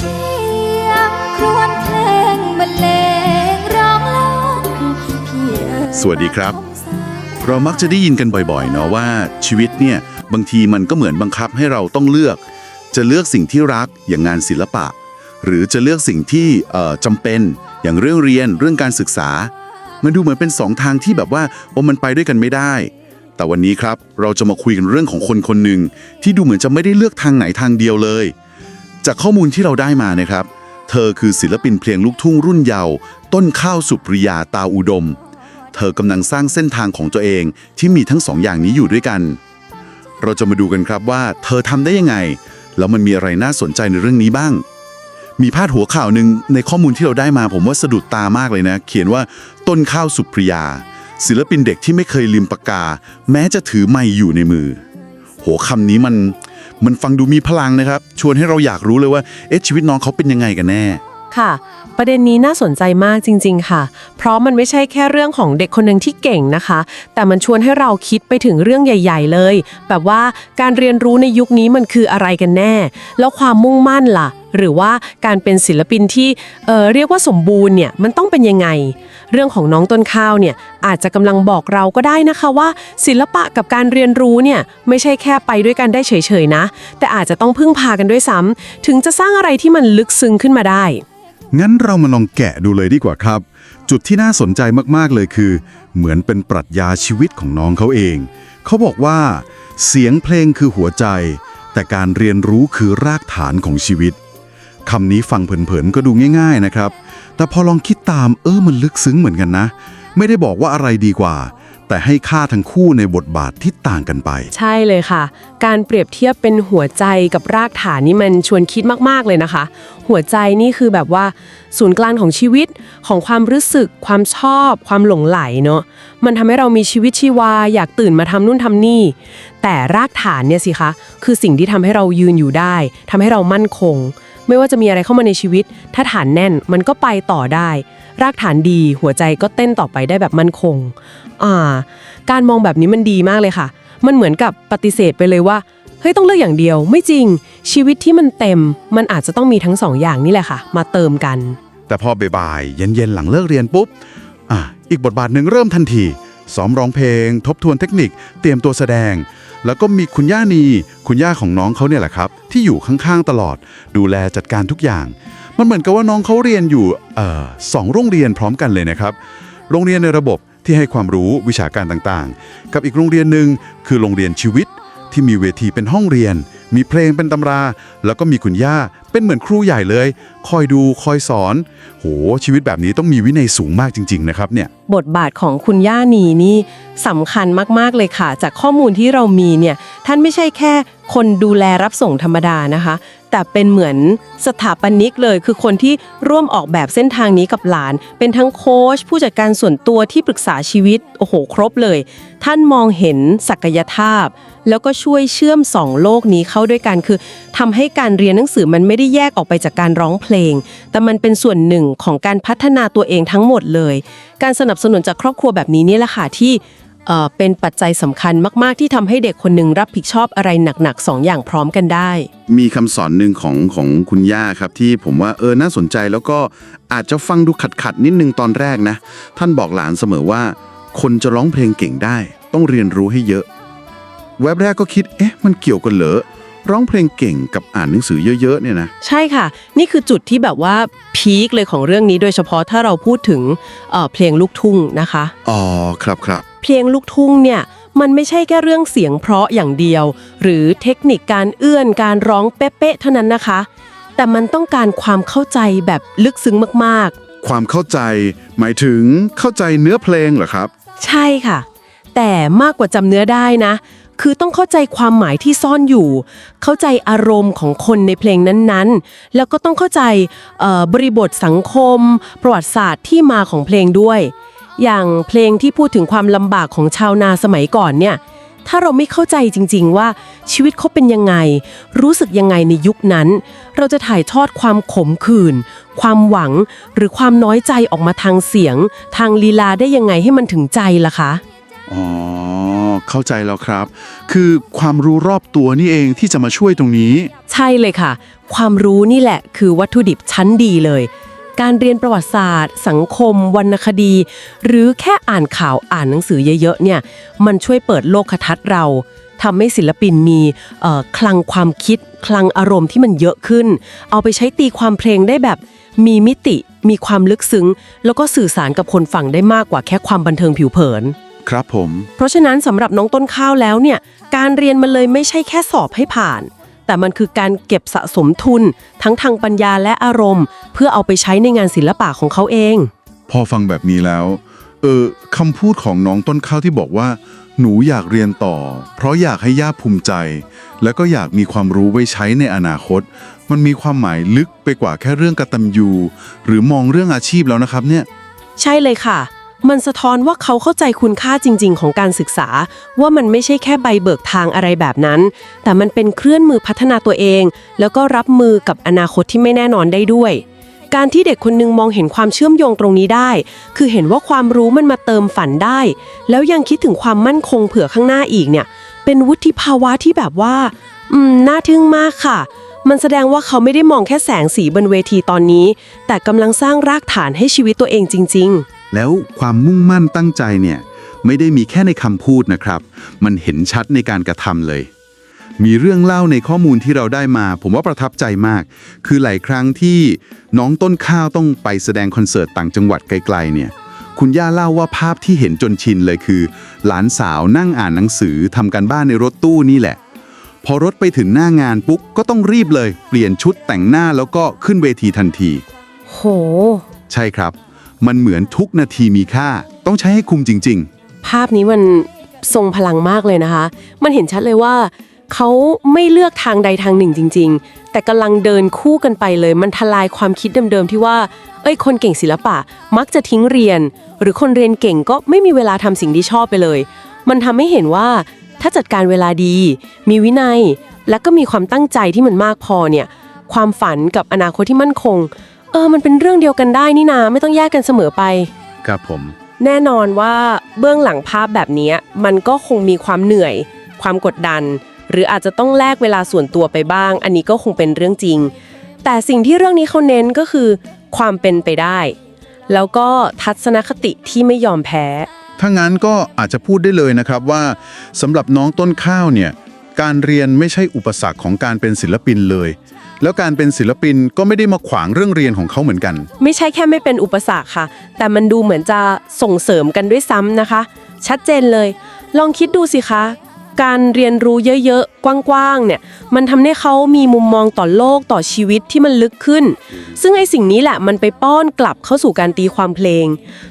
เสียงครวญเพลงบรรเลงร้องลั่นพี่เอ๋ยสวัสดีครับ เรามักจะได้ยินกันบ่อยๆ เนาะว่าชีวิตเนี่ยบางทีมันก็เหมือนบังคับให้เราต้องเลือก จะเลือกสิ่งที่รักอย่างงานศิลปะ หรือจะเลือกสิ่งที่เอ่อจำเป็นอย่างเรื่องเรียนเรื่องการศึกษา มันดูเหมือนเป็นสองทางที่แบบว่าโอ้มันไปด้วยกันไม่ได้ แต่วันนี้ครับเราจะมาคุยกันเรื่องของคนคนหนึ่งที่ดูเหมือนจะไม่ได้เลือกทางไหนทางเดียวเลย จากข้อมูลที่เราได้มานะครับ เธอคือศิลปินเพลงลูกทุ่งรุ่นเยาว์ต้นข้าวสุปริยาตาอุดม เธอกำลังสร้างเส้นทางของตัวเองที่มีทั้งสองอย่างนี้อยู่ด้วยกัน เราจะมาดูกันครับว่าเธอทำได้ยังไง แล้วมันมีอะไรน่าสนใจในเรื่องนี้บ้าง มีพาดหัวข่าวหนึ่งในข้อมูลที่เราได้มาผมว่าสะดุดตามากเลยนะ เขียนว่าต้นข้าวสุปริยา ศิลปินเด็กที่ไม่เคยลืมปากกา แม้จะถือไม้อยู่ในมือ โหคำนี้มัน มันฟังดูมีพลังนะครับ ชวนให้เราอยากรู้เลยว่าเอ๊ะชีวิตน้องเขาเป็นยังไงกันแน่ ค่ะ ประเด็นนี้น่าสนใจมากจริง ๆ ค่ะ เพราะมันไม่ใช่แค่เรื่องของเด็กคนหนึ่งที่เก่งนะคะ แต่มันชวนให้เราคิดไปถึงเรื่องใหญ่ ๆ เลย แบบว่าการเรียนรู้ในยุคนี้มันคืออะไรกันแน่ แล้วความมุ่งมั่นล่ะ หรือว่าการเป็นศิลปินที่เอ่อเรียกว่าสมบูรณ์เนี่ยมันต้องเป็นยังไง เรื่องของน้องต้นข้าวเนี่ยอาจจะกำลังบอกเราก็ได้นะคะว่า ศิลปะกับการเรียนรู้เนี่ยไม่ใช่แค่ไปด้วยกันได้เฉยๆนะ แต่อาจจะต้องพึ่งพากันด้วยซ้ำถึงจะสร้างอะไรที่มันลึกซึ้งขึ้นมาได้ งั้นเรามาลองแกะดูเลยดีกว่าครับ จุดที่น่าสนใจมากๆเลยคือ เหมือนเป็นปรัชญาชีวิตของน้องเขาเอง เขาบอกว่า เสียงเพลงคือหัวใจ แต่การเรียนรู้คือรากฐานของชีวิต คำนี้ฟังเผินๆก็ดูง่าย ๆนะครับ แต่พอลองคิดตามเออมันลึกซึ้งเหมือนกันนะ ไม่ได้บอกว่าอะไรดีกว่า แต่ให้ค่าทั้งคู่ในบทบาทที่ต่างกันไป ใช่เลยค่ะ การเปรียบเทียบเป็นหัวใจกับรากฐานนี่มันชวนคิดมากๆเลยนะคะ หัวใจนี่คือแบบว่า ศูนย์กลางของชีวิตของความรู้สึก ความชอบ ความหลงไหลเนาะมันทำให้เรามีชีวิตชีวาอยากตื่นมาทำนู่นทำนี่ แต่รากฐานเนี่ยสิคะ คือสิ่งที่ทำให้เรายืนอยู่ได้ทำให้เรามั่นคง ไม่ว่าจะมีอะไรเข้ามาในชีวิต ถ้าฐานแน่นมันก็ไปต่อได้ รากฐานดีหัวใจก็เต้นต่อไปได้แบบมั่นคง อ่า การมองแบบนี้มันดีมากเลยค่ะ มันเหมือนกับปฏิเสธไปเลยว่าเฮ้ยต้องเลือกอย่างเดียว ไม่จริง ชีวิตที่มันเต็ม มันอาจจะต้องมีทั้งสองอย่างนี่แหละค่ะ มาเติมกัน แต่พอบ่ายๆเย็นๆหลังเลิกเรียนปุ๊บอะอีกบทบาทหนึ่งเริ่มทันทีซ้อมร้องเพลง ทบทวนเทคนิค เตรียมตัวแสดง แล้วก็มีคุณย่านี คุณย่าของน้องเขาเนี่ยแหละครับ ที่อยู่ข้างๆตลอด ดูแลจัดการทุกอย่าง มันเหมือนกับว่าน้องเขาเรียนอยู่สองโรงเรียนพร้อมกันเลยนะครับ โรงเรียนในระบบที่ให้ความรู้วิชาการต่างๆ กับอีกโรงเรียนหนึ่งคือโรงเรียนชีวิต ที่มีเวทีเป็นห้องเรียน มีเพลงเป็นตำรา แล้วก็มีคุณย่า เป็นเหมือนครูใหญ่เลย คอยดูคอยสอน โห ชีวิตแบบนี้ต้องมีวินัยสูงมากจริง ๆ นะครับเนี่ย บทบาทของคุณย่านีนี่สำคัญมากๆเลยค่ะ จากข้อมูลที่เรามีเนี่ยท่านไม่ใช่แค่คนดูแลรับส่งธรรมดานะคะ แต่เป็นเหมือนสถาปนิกเลยคือคนที่ร่วมออกแบบเส้นทางนี้กับหลาน เป็นทั้งโค้ชผู้จัดการส่วนตัวที่ปรึกษาชีวิต โอ้โห ครบเลย ท่านมองเห็นศักยภาพ แล้วก็ช่วยเชื่อมสองโลกนี้เข้าด้วยกันคือทำให้การเรียนหนังสือมันไม่ได้แยกออกไปจากการร้องเพลง แต่มันเป็นส่วนหนึ่งของการพัฒนาตัวเองทั้งหมดเลย การสนับสนุนจากครอบครัวแบบนี้นี่แหละค่ะที่ เอ่อเป็นปัจจัยสำคัญมาก ๆ ที่ทำให้เด็กคนหนึ่งรับผิดชอบอะไรหนักๆสองอย่างพร้อมกันได้ มีคำสอนหนึ่งของของคุณย่าครับที่ผมว่าเออน่าสนใจแล้วก็อาจจะฟังดูขัดขัดๆนิดนึงตอนแรกนะ ท่านบอกหลานเสมอว่า คนจะร้องเพลงเก่งได้ ต้องเรียนรู้ให้เยอะ แวบแรกก็คิด เอ๊ะ มันเกี่ยวกันเหรอร้องเพลงเก่งกับอ่านหนังสือเยอะๆเนี่ยนะ ใช่ค่ะ นี่คือจุดที่แบบว่าพีคเลยของเรื่องนี้โดยเฉพาะถ้าเราพูดถึงเอ่อเพลงลูกทุ่งนะคะ อ๋อครับครับ เพลงลูกทุ่งเนี่ยมันไม่ใช่แค่เรื่องเสียงเพราะอย่างเดียว หรือเทคนิคการเอื้อนการร้องเป๊ะๆเท่านั้นนะคะ แต่มันต้องการความเข้าใจแบบลึกซึ้งมากๆความเข้าใจ หมายถึงเข้าใจเนื้อเพลงเหรอครับใช่ค่ะ แต่มากกว่าจำเนื้อได้นะ คือต้องเข้าใจความหมายที่ซ่อนอยู่ เข้าใจอารมณ์ของคนในเพลงนั้นๆ แล้วก็ต้องเข้าใจเอ่อบริบทสังคม ประวัติศาสตร์ที่มาของเพลงด้วย อย่างเพลงที่พูดถึงความลำบากของชาวนาสมัยก่อนเนี่ย ถ้าเราไม่เข้าใจจริง ๆ ว่าชีวิตเขาเป็นยังไง รู้สึกยังไงในยุคนั้น เราจะถ่ายทอดความขมขื่น ความหวัง หรือความน้อยใจออกมาทางเสียง ทางลีลาได้ยังไงให้มันถึงใจล่ะคะ อ๋อ เข้าใจแล้วครับ คือความรู้รอบตัวนี่เองที่จะมาช่วยตรงนี้ ใช่เลยค่ะ ความรู้นี่แหละคือวัตถุดิบชั้นดีเลย การเรียนประวัติศาสตร์ สังคม วรรณคดี หรือแค่อ่านข่าวอ่านหนังสือเยอะๆเนี่ยมันช่วยเปิดโลกทัศน์เราทำให้ศิลปินมีเอ่อคลังความคิด คลังอารมณ์ที่มันเยอะขึ้น เอาไปใช้ตีความเพลงได้แบบมีมิติ มีความลึกซึ้ง แล้วก็สื่อสารกับคนฟังได้มากกว่าแค่ความบันเทิงผิวเผิน ครับผม เพราะฉะนั้นสำหรับน้องต้นข้าวแล้วเนี่ย การเรียนมันเลยไม่ใช่แค่สอบให้ผ่าน แต่มันคือการเก็บสะสมทุน ทั้งทางปัญญาและอารมณ์ เพื่อเอาไปใช้ในงานศิลปะของเขาเอง พอฟังแบบนี้แล้ว เออคำพูดของน้องต้นข้าวที่บอกว่า หนูอยากเรียนต่อ เพราะอยากให้ย่าภูมิใจ แล้วก็อยากมีความรู้ไว้ใช้ในอนาคต มันมีความหมายลึกไปกว่าแค่เรื่องกตัญญูหรือมองเรื่องอาชีพแล้วนะครับเนี่ย ใช่เลยค่ะ มันสะท้อนว่าเขาเข้าใจคุณค่าจริง ๆ ของการศึกษา ว่ามันไม่ใช่แค่ใบเบิกทางอะไรแบบนั้น แต่มันเป็นเคลื่อนมือพัฒนาตัวเอง แล้วก็รับมือกับอนาคตที่ไม่แน่นอนได้ด้วย การที่เด็กคนหนึงมองเห็นความเชื่อมโยงตรงนี้ได้ คือเห็นว่าความรู้มันมาเติมฝันได้ แล้วยังคิดถึงความมั่นคงเผื่อข้างหน้าอีกเนี่ย เป็นวุฒิภาวะที่แบบว่า อืมน่าทึ่งมากค่ะมันแสดงว่าเขาไม่ได้มองแค่แสงสีบนเวทีตอนนี้ แต่กำลังสร้างรากฐานให้ชีวิตตัวเองจริง ๆ แล้วความมุ่งมั่นตั้งใจเนี่ยไม่ได้มีแค่ในคำพูดนะครับ มันเห็นชัดในการกระทำเลย มีเรื่องเล่าในข้อมูลที่เราได้มา ผมว่าประทับใจมาก คือหลายครั้งที่น้องต้นข้าวต้องไปแสดงคอนเสิร์ตต่างจังหวัดไกลๆเนี่ยคุณย่าเล่าว่าภาพที่เห็นจนชินเลยคือ หลานสาวนั่งอ่านหนังสือทำการบ้านในรถตู้นี่แหละ พอรถไปถึงหน้างานปุ๊บก็ต้องรีบเลย เปลี่ยนชุดแต่งหน้าแล้วก็ขึ้นเวทีทันที โห ใช่ครับ มันเหมือนทุกนาทีมีค่า ต้องใช้ให้คุ้มจริงๆภาพนี้มันทรงพลังมากเลยนะคะ มันเห็นชัดเลยว่า เขาไม่เลือกทางใดทางหนึ่งจริง ๆ แต่กำลังเดินคู่กันไปเลย มันทลายความคิดเดิมๆที่ว่า เอ้ยคนเก่งศิลปะ มักจะทิ้งเรียน หรือคนเรียนเก่งก็ไม่มีเวลาทำสิ่งที่ชอบไปเลย มันทำให้เห็นว่าถ้าจัดการเวลาดี มีวินัย และก็มีความตั้งใจที่มันมากพอเนี่ย ความฝันกับอนาคตที่มั่นคง เออ มันเป็นเรื่องเดียวกันได้นี่นา ไม่ต้องแยกกันเสมอไป ครับผม แน่นอนว่าเบื้องหลังภาพแบบนี้มันก็คงมีความเหนื่อย ความกดดัน หรืออาจจะต้องแลกเวลาส่วนตัวไปบ้าง อันนี้ก็คงเป็นเรื่องจริง แต่สิ่งที่เรื่องนี้เขาเน้นก็คือ ความเป็นไปได้ แล้วก็ทัศนคติที่ไม่ยอมแพ้ ถ้างั้นก็อาจจะพูดได้เลยนะครับว่าสำหรับน้องต้นข้าวเนี่ยการเรียนไม่ใช่อุปสรรคของการเป็นศิลปินเลย แล้วการเป็นศิลปินก็ไม่ได้มาขวางเรื่องเรียนของเขาเหมือนกัน ไม่ใช่แค่ไม่เป็นอุปสรรคค่ะ แต่มันดูเหมือนจะส่งเสริมกันด้วยซ้ำนะคะ ชัดเจนเลย ลองคิดดูสิคะ การเรียนรู้เยอะๆ กว้างๆ เนี่ย มันทำให้เขามีมุมมองต่อโลกต่อชีวิตที่มันลึกขึ้น ซึ่งไอ้สิ่งนี้แหละมันไปป้อนกลับเข้าสู่การตีความเพลง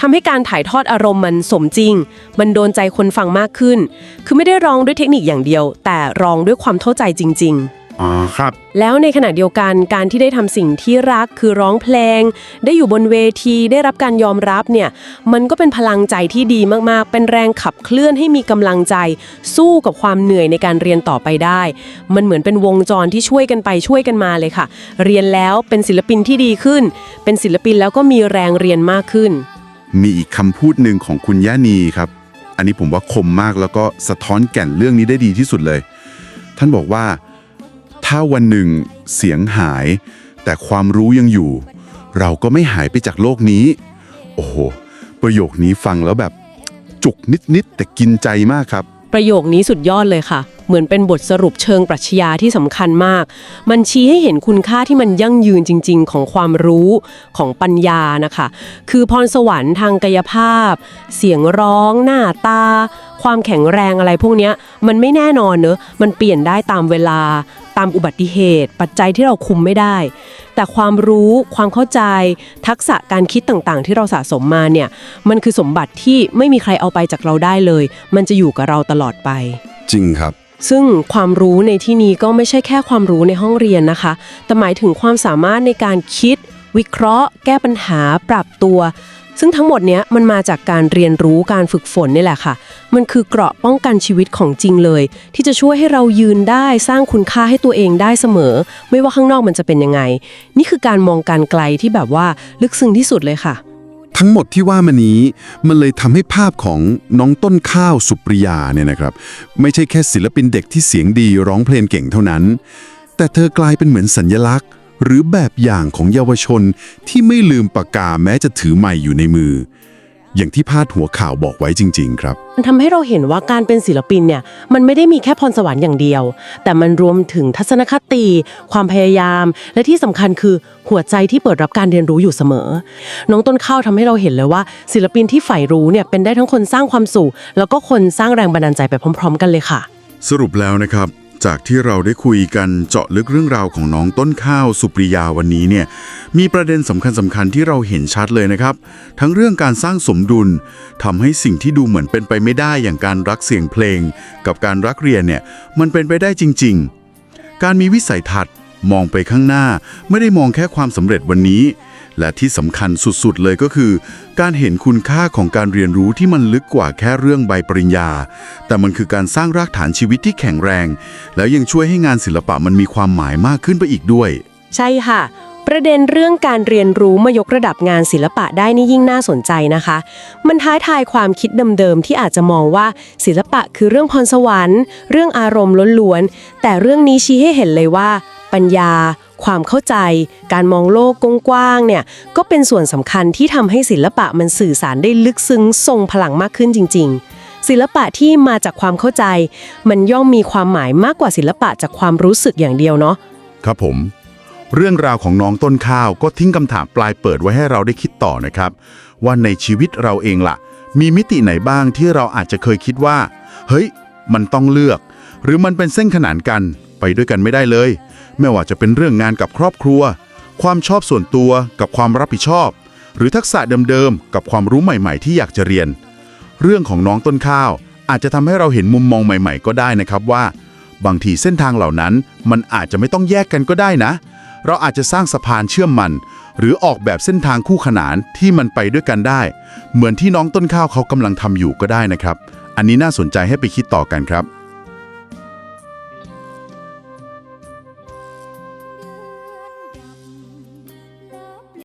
ทำให้การถ่ายทอดอารมณ์มันสมจริง มันโดนใจคนฟังมากขึ้น คือไม่ได้ร้องด้วยเทคนิคอย่างเดียว แต่ร้องด้วยความเข้าใจจริง ๆ อ๋อครับ แล้วในขณะเดียวกันการที่ได้ทำสิ่งที่รักคือร้องเพลง ได้อยู่บนเวทีได้รับการยอมรับเนี่ยมันก็เป็นพลังใจที่ดีมากๆ เป็นแรงขับเคลื่อนให้มีกำลังใจ สู้กับความเหนื่อยในการเรียนต่อไปได้ มันเหมือนเป็นวงจรที่ช่วยกันไปช่วยกันมาเลยค่ะ เรียนแล้วเป็นศิลปินที่ดีขึ้น เป็นศิลปินแล้วก็มีแรงเรียนมากขึ้น มีอีกคำพูดหนึ่งของคุณย่านีครับ อันนี้ผมว่าคมมากแล้วก็สะท้อนแก่นเรื่องนี้ได้ดีที่สุดเลย ท่านบอกว่า ถ้าวันหนึ่งเสียงหาย แต่ความรู้ยังอยู่ เราก็ไม่หายไปจากโลกนี้ โอ้โห ประโยคนี้ฟังแล้วแบบ จุกนิด ๆ แต่กินใจมากครับ ประโยคนี้สุดยอดเลยค่ะ เหมือนเป็นบทสรุปเชิงปรัชญาที่สำคัญมาก มันชี้ให้เห็นคุณค่าที่มันยั่งยืนจริง ๆ ของความรู้ของปัญญานะคะ คือพรสวรรค์ทางกายภาพ เสียงร้อง หน้าตา ความแข็งแรงอะไรพวกเนี้ย มันไม่แน่นอนเนอะมันเปลี่ยนได้ตามเวลา ตามอุบัติเหตุ ปัจจัยที่เราคุมไม่ได้ แต่ความรู้ความเข้าใจ ทักษะการคิดต่างๆ ที่เราสะสมมาเนี่ยมันคือสมบัติที่ไม่มีใครเอาไปจากเราได้เลย มันจะอยู่กับเราตลอดไป จริงครับ ซึ่งความรู้ในที่นี้ก็ไม่ใช่แค่ความรู้ในห้องเรียนนะคะ แต่หมายถึงความสามารถในการคิด วิเคราะห์ แก้ปัญหา ปรับตัว ซึ่งทั้งหมดเนี้ยมันมาจากการเรียนรู้การฝึกฝนนี่แหละค่ะ มันคือเกราะป้องกันชีวิตของจริงเลย ที่จะช่วยให้เรายืนได้สร้างคุณค่าให้ตัวเองได้เสมอ ไม่ว่าข้างนอกมันจะเป็นยังไง นี่คือการมองการไกลที่แบบว่าลึกซึ้งที่สุดเลยค่ะ ทั้งหมดที่ว่ามานี้มันเลยทำให้ภาพของน้องต้นข้าวสุปริยาเนี่ยนะครับ ไม่ใช่แค่ศิลปินเด็กที่เสียงดีร้องเพลงเก่งเท่านั้น แต่เธอกลายเป็นเหมือนสัญญลักษณ์ หรือแบบอย่างของเยาวชนที่ไม่ลืมปากกาแม้จะถือไม้อยู่ในมือ อย่างที่พาดหัวข่าวบอกไว้จริง ๆ ครับ มันทำให้เราเห็นว่าการเป็นศิลปินเนี่ยมันไม่ได้มีแค่พรสวรรค์อย่างเดียว แต่มันรวมถึงทัศนคติ ความพยายาม และที่สำคัญคือหัวใจที่เปิดรับการเรียนรู้อยู่เสมอ น้องต้นข้าวทำให้เราเห็นเลยว่า ศิลปินที่ใฝ่รู้เนี่ยเป็นได้ทั้งคนสร้างความสุข แล้วก็คนสร้างแรงบันดาลใจไปพร้อม ๆ กันเลยค่ะ สรุปแล้วนะครับ จากที่เราได้คุยกันเจาะลึกเรื่องราวของน้องต้นข้าวสุปริยาวันนี้เนี่ยมีประเด็นสำคัญสำคัญๆที่เราเห็นชัดเลยนะครับ ทั้งเรื่องการสร้างสมดุลทำให้สิ่งที่ดูเหมือนเป็นไปไม่ได้อย่างการรักเสียงเพลง กับการรักเรียนเนี่ยมันเป็นไปได้จริง ๆ การมีวิสัยทัศน์ มองไปข้างหน้า ไม่ได้มองแค่ความสำเร็จวันนี้ และที่สำคัญสุดๆ เลยก็คือ การเห็นคุณค่าของการเรียนรู้ที่มันลึกกว่าแค่เรื่องใบปริญญา แต่มันคือการสร้างรากฐานชีวิตที่แข็งแรง แล้วยังช่วยให้งานศิลปะมันมีความหมายมากขึ้นไปอีกด้วย ใช่ค่ะ ประเด็นเรื่องการเรียนรู้มายกระดับงานศิลปะได้นี่ยิ่งน่าสนใจนะคะ มันท้าทายความคิดเดิมๆที่อาจจะมองว่าศิลปะคือเรื่องพรสวรรค์ เรื่องอารมณ์ล้วนๆแต่เรื่องนี้ชี้ให้เห็นเลยว่า ปัญญา ความเข้าใจ การมองโลกกว้างๆเนี่ยก็เป็นส่วนสำคัญที่ทำให้ศิลปะมันสื่อสารได้ลึกซึ้งทรงพลังมากขึ้นจริง ๆ ศิลปะที่มาจากความเข้าใจ มันย่อมมีความหมายมากกว่าศิลปะจากความรู้สึกอย่างเดียวเนาะครับผม เรื่องราวของน้องต้นข้าวก็ทิ้งคำถามปลายเปิดไว้ให้เราได้คิดต่อนะครับ ว่าในชีวิตเราเองล่ะ มีมิติไหนบ้างที่เราอาจจะเคยคิดว่า เฮ้ย มันต้องเลือก หรือมันเป็นเส้นขนานกันไปด้วยกันไม่ได้เลย ไม่ว่าจะเป็นเรื่องงานกับครอบครัว ความชอบส่วนตัวกับความรับผิดชอบ หรือทักษะเดิมๆกับความรู้ใหม่ๆ ที่อยากจะเรียน เรื่องของน้องต้นข้าว อาจจะทำให้เราเห็นมุมมองใหม่ ๆ ก็ได้นะครับว่า บางทีเส้นทางเหล่านั้นมันอาจจะไม่ต้องแยกกันก็ได้นะ เราอาจจะสร้างสะพานเชื่อมมัน หรือออกแบบเส้นทางคู่ขนานที่มันไปด้วยกันได้ เหมือนที่น้องต้นข้าวเขากำลังทำอยู่ก็ได้นะครับ อันนี้น่าสนใจให้ไปคิดต่อกันครับ